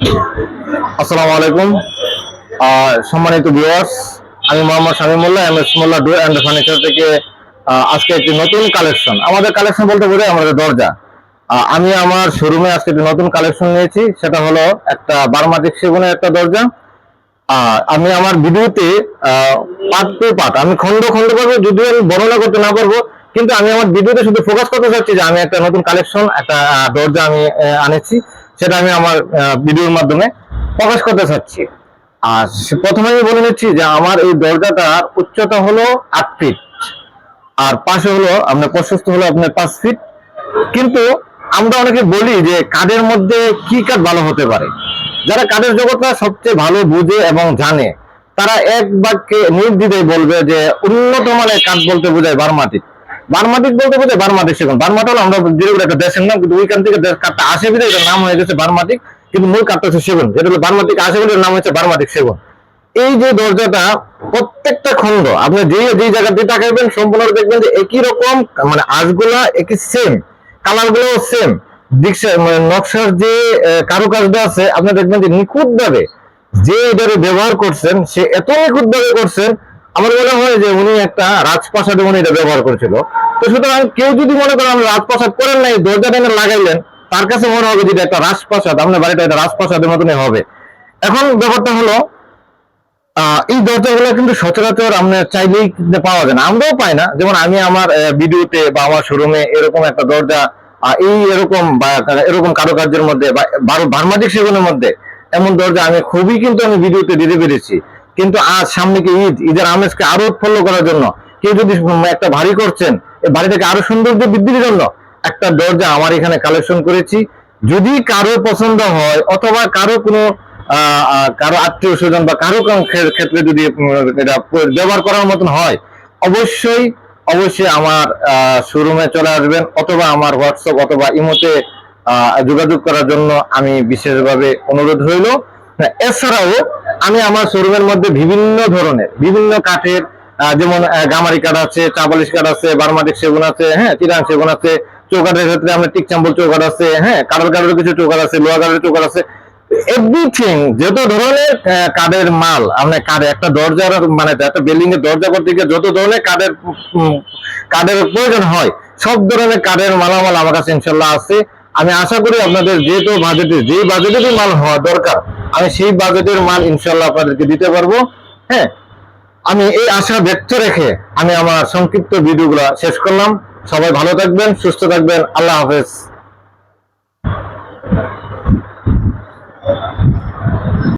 আসসালামু আলাইকুম। সম্মানিত ভিউয়ার্স আমি Mohammad Shamim Molla M S Molla door and furniture থেকে আজকে একটি নতুন কালেকশন। আমাদের কালেকশন বলতে বোঝায় আমাদের দরজা। আমি আমার শোরুমে আজকে একটি নতুন কালেকশন নিয়েছি, সেটা হলো একটা বারমাটিক সেগুনের একটা দরজা। আমি আমার ভিডিওতে পার্ট টু পার্ট আমি খন্ড খন্ড করব, যদিও আমি বর্ণনা করতে না পারব, কিন্তু আমি আমার ভিডিওতে শুধু ফোকাস করতে চাচ্ছি যে আমি একটা নতুন কালেকশন, একটা দরজা আমি আনেছি। সেটা আমি আমার ভিডিওর মাধ্যমে প্রকাশ করতে চাচ্ছি। আর প্রথমে আমি বলে নিচ্ছি যে আমার এই দরজাটার উচ্চতা হলো আট ফিট আর পাশে হলো আপনার প্রশস্ত হলো আপনার পাঁচ ফিট কিন্তু আমরা অনেকে বলি যে কাঠের মধ্যে কি কাঠ ভালো হতে পারে? যারা কাঠের জগৎটা সবচেয়ে ভালো বুঝে এবং জানে, তারা এক বাক্যে নির্দ্বিধায় বলবে যে উন্নত মানের কাঠ বলতে বোঝায় বারমাটিক বারমাটিক বলতে বোঝায় বারমাটিক সেগুন বারমাট হলো আমরা যেগুলো একটা দেশের নাম, কিন্তু ওইখান থেকে কাঠটা আসে বিধে এটার নাম হয়ে গেছে বারমাটিক কিন্তু মূল কাঠটা হচ্ছে সেগুন যেটা হলো বারমাটিক আসে বলে নাম হচ্ছে বারমাটিক সেগুন এই যে দরজাটা, প্রত্যেকটা খন্ড আপনি যে যে জায়গা দিয়ে তাকাবেন সম্পূর্ণ দেখবেন যে একই রকম মানে আঁশগুলা একই সেম কালারগুলো সেম মানে নকশার যে কারুকাজটা আছে, আপনি দেখবেন যে নিখুঁত ভাবে যে এটারে ব্যবহার করছেন, সে এত নিখুঁত ভাবে করছেন আমার মনে হয় যে উনি একটা রাজপ্রাসাদে উনি এটা ব্যবহার করেছিল। তো সুতরাং কেউ যদি মনে করেন আপনি রাজপ্রাসাদ করেন নাই দরজাটা এনে লাগাইলেন, তার কাছে মনে হবে যেটা একটা রাজপ্রাসাদ, আপনার বাড়িটা একটা রাজপ্রাসাদের মতনই হবে। এখন ব্যাপারটা হলো এই দরজাগুলো কিন্তু সচরাচর আমরা চাইলেই পাওয়া যায় না। আমরাও পাই না। যেমন আমি আমার ভিডিওতে বা আমার শোরুমে এরকম একটা দরজা এই এরকম বা এরকম কারুকার্যের মধ্যে বা বারো- বার্মাটিক সেগুনের মধ্যে এমন দরজা আমি খুবই কিন্তু আমি ভিডিওতে দিতে পেরেছি। কিন্তু আজ সামনে কি ঈদ? ঈদের আমেজকে আরও উৎফুল্ল করার জন্য। কেউ যদি একটা ভারী করছেন এই বাড়িটাকে আরও সৌন্দর্য বৃদ্ধির জন্য একটা দরজা আমার এখানে কালেকশন করেছি। যদি কারও পছন্দ হয়, অথবা কারও কোনো কারও আত্মীয় স্বজন বা কারও ক্ষেত্রে যদি এটা ব্যবহার করার মতন হয়, অবশ্যই অবশ্যই আমার শোরুমে চলে আসবেন, অথবা আমার হোয়াটসঅ্যাপ অথবা ইমোতে যোগাযোগ করার জন্য আমি বিশেষভাবে অনুরোধ রইল। এছাড়াও আমি আমার শোরুমের মধ্যে বিভিন্ন ধরনের, বিভিন্ন কাঠের যেমন গামারি কাঠ আছে চাবালিশ কাঠ আছে, বারমাটিক সেগুন আছে হ্যাঁ চিরাং সেগুন আছে, চৌকাঠের ক্ষেত্রে আমরা টিকচাম্বল চৌকাঠ আছে হ্যাঁ কাঠের কাঠের কিছু চৌকাঠ আছে, লোহা কাঠের চৌকাঠ আছে এভরিথিং যত ধরনের কাঠের মাল আপনার কাঠে একটা দরজার মানে একটা বিল্ডিং এর দরজা করতে গিয়ে যত ধরনের কাঠের কাঠের প্রয়োজন হয়, সব ধরনের কাঠের মালামাল আমার কাছে ইনশাল্লাহ আছে। আমি আশা করি আপনাদের যেহেতু বাজেটে যে বাজেটেরই মাল হওয়া দরকার আমি সেই বাজেটের মাল ইনশাল্লাহ আপনাদেরকে দিতে পারব। হ্যাঁ আমি এই আশা ব্যক্ত রেখে আমি আমার সংক্ষিপ্ত ভিডিওগুলো শেষ করলাম। সবাই ভালো থাকবেন, সুস্থ থাকবেন। আল্লাহ হাফেজ।